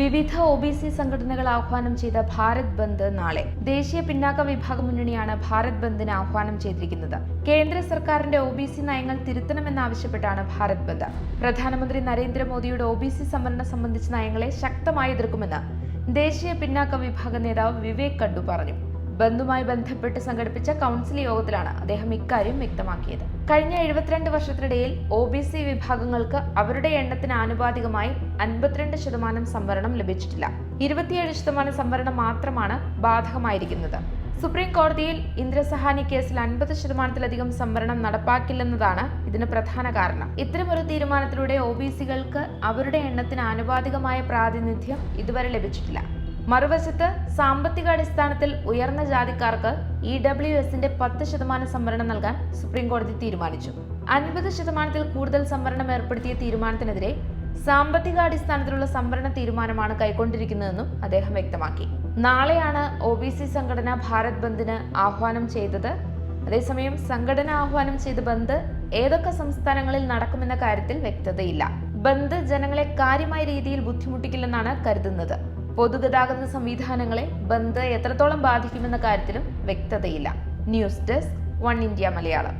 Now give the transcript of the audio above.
വിവിധ O B C സംഘടനകൾ ആഹ്വാനം ചെയ്ത ഭാരത് ബന്ദ് നാളെ. ദേശീയ പിന്നാക്ക വിഭാഗ മുന്നണിയാണ് ഭാരത് ബന്ദിന് ആഹ്വാനം ചെയ്തിരിക്കുന്നത്. കേന്ദ്ര സർക്കാരിന്റെ ഒ ബി സി നയങ്ങൾ തിരുത്തണമെന്നാവശ്യപ്പെട്ടാണ് ഭാരത് ബന്ദ്. പ്രധാനമന്ത്രി നരേന്ദ്രമോദിയുടെ ഒ ബി സി സംവരണം സംബന്ധിച്ച നയങ്ങളെ ശക്തമായി എതിർക്കുമെന്ന് ദേശീയ പിന്നാക്ക വിഭാഗ നേതാവ് വിവേക് കഡു പറഞ്ഞു. ബന്ധുമായി ബന്ധപ്പെട്ട് സംഘടിപ്പിച്ച കൗൺസിൽ യോഗത്തിലാണ് അദ്ദേഹം ഇക്കാര്യം വ്യക്തമാക്കിയത്. കഴിഞ്ഞ എഴുപത്തിരണ്ട് വർഷത്തിനിടയിൽ ഒ ബി സി വിഭാഗങ്ങൾക്ക് അവരുടെ എണ്ണത്തിന് ആനുപാതികമായി അൻപത്തിരണ്ട് ശതമാനം സംവരണം ലഭിച്ചിട്ടില്ല. ഇരുപത്തിയേഴ് ശതമാനം സംവരണം മാത്രമാണ് ബാധകമായിരിക്കുന്നത്. സുപ്രീം കോടതിയിൽ ഇന്ദ്രസഹാനി കേസിൽ അൻപത് ശതമാനത്തിലധികം സംവരണം നടപ്പാക്കില്ലെന്നതാണ് ഇതിന് പ്രധാന കാരണം. ഇത്തരമൊരു തീരുമാനത്തിലൂടെ ഒ ബി സികൾക്ക് അവരുടെ എണ്ണത്തിന് ആനുപാതികമായ പ്രാതിനിധ്യം ഇതുവരെ ലഭിച്ചിട്ടില്ല. മറുവശത്ത് സാമ്പത്തിക അടിസ്ഥാനത്തിൽ ഉയർന്ന ജാതിക്കാർക്ക് ഇ ഡബ്ല്യു എസിന്റെ പത്ത് ശതമാനം സംവരണം നൽകാൻ സുപ്രീംകോടതി തീരുമാനിച്ചു. അൻപത് ശതമാനത്തിൽ കൂടുതൽ സംവരണം ഏർപ്പെടുത്തിയ തീരുമാനത്തിനെതിരെ സാമ്പത്തിക അടിസ്ഥാനത്തിലുള്ള സംവരണ തീരുമാനമാണ് കൈക്കൊണ്ടിരിക്കുന്നതെന്നും അദ്ദേഹം വ്യക്തമാക്കി. നാളെയാണ് ഒ ബി സി സംഘടന ഭാരത് ബന്ദിന് ആഹ്വാനം ചെയ്തത്. അതേസമയം സംഘടന ആഹ്വാനം ചെയ്ത ബന്ദ് ഏതൊക്കെ സംസ്ഥാനങ്ങളിൽ നടക്കുമെന്ന കാര്യത്തിൽ വ്യക്തതയില്ല. ബന്ദ് ജനങ്ങളെ കാര്യമായ രീതിയിൽ ബുദ്ധിമുട്ടിക്കില്ലെന്നാണ് കരുതുന്നത്. പൊതുഗതാഗത സംവിധാനങ്ങളെ ബന്ദ് എത്രത്തോളം ബാധിക്കുമെന്ന കാര്യത്തിലും വ്യക്തതയില്ല. News desk one India Malayalam.